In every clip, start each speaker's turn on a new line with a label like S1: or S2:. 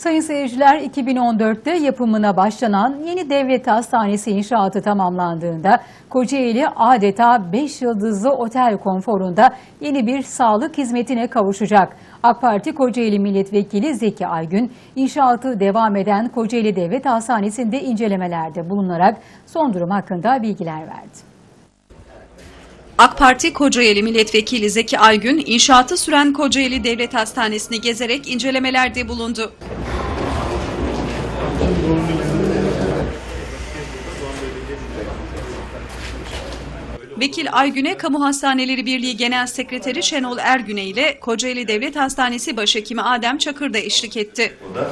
S1: Sayın seyirciler 2014'te yapımına başlanan yeni devlet hastanesi inşaatı tamamlandığında Kocaeli adeta 5 yıldızlı otel konforunda yeni bir sağlık hizmetine kavuşacak. AK Parti Kocaeli Milletvekili Zeki Aygün inşaatı devam eden Kocaeli Devlet Hastanesi'nde incelemelerde bulunarak son durum hakkında bilgiler verdi.
S2: AK Parti Kocaeli Milletvekili Zeki Aygün, inşaatı süren Kocaeli Devlet Hastanesi'ni gezerek incelemelerde bulundu. Vekil Aygün'e Kamu Hastaneleri Birliği Genel Sekreteri Şenol Ergüne ile Kocaeli Devlet Hastanesi Başhekimi Adem Çakır da eşlik etti.
S3: Bu da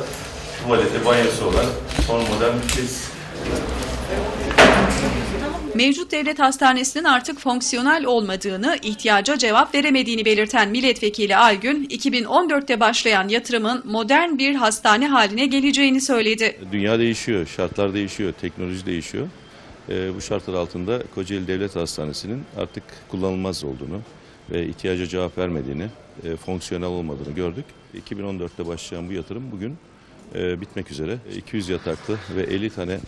S3: tuvaleti, banyosu olan son model bir tesis.
S2: Mevcut devlet hastanesinin artık fonksiyonel olmadığını, ihtiyaca cevap veremediğini belirten milletvekili Aygün, 2014'te başlayan yatırımın modern bir hastane haline geleceğini söyledi.
S4: Dünya değişiyor, şartlar değişiyor, teknoloji değişiyor. Ee, bu şartlar altında Kocaeli Devlet Hastanesi'nin artık kullanılmaz olduğunu ve ihtiyaca cevap vermediğini, e, fonksiyonel olmadığını gördük. 2014'te başlayan bu yatırım bugün e, bitmek üzere. 200 yataklı ve 50 tane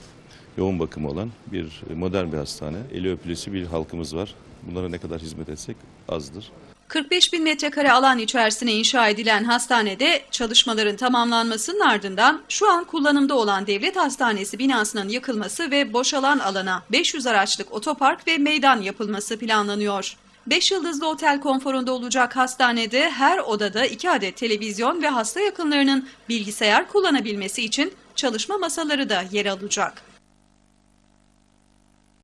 S4: yoğun bakımı olan bir modern bir hastane. Eli öpülesi bir halkımız var. Bunlara ne kadar hizmet etsek azdır.
S2: 45 bin metrekare alan içerisine inşa edilen hastanede çalışmaların tamamlanmasının ardından şu an kullanımda olan devlet hastanesi binasının yıkılması ve boşalan alana 500 araçlık otopark ve meydan yapılması planlanıyor. 5 yıldızlı otel konforunda olacak hastanede her odada 2 adet televizyon ve hasta yakınlarının bilgisayar kullanabilmesi için çalışma masaları da yer alacak.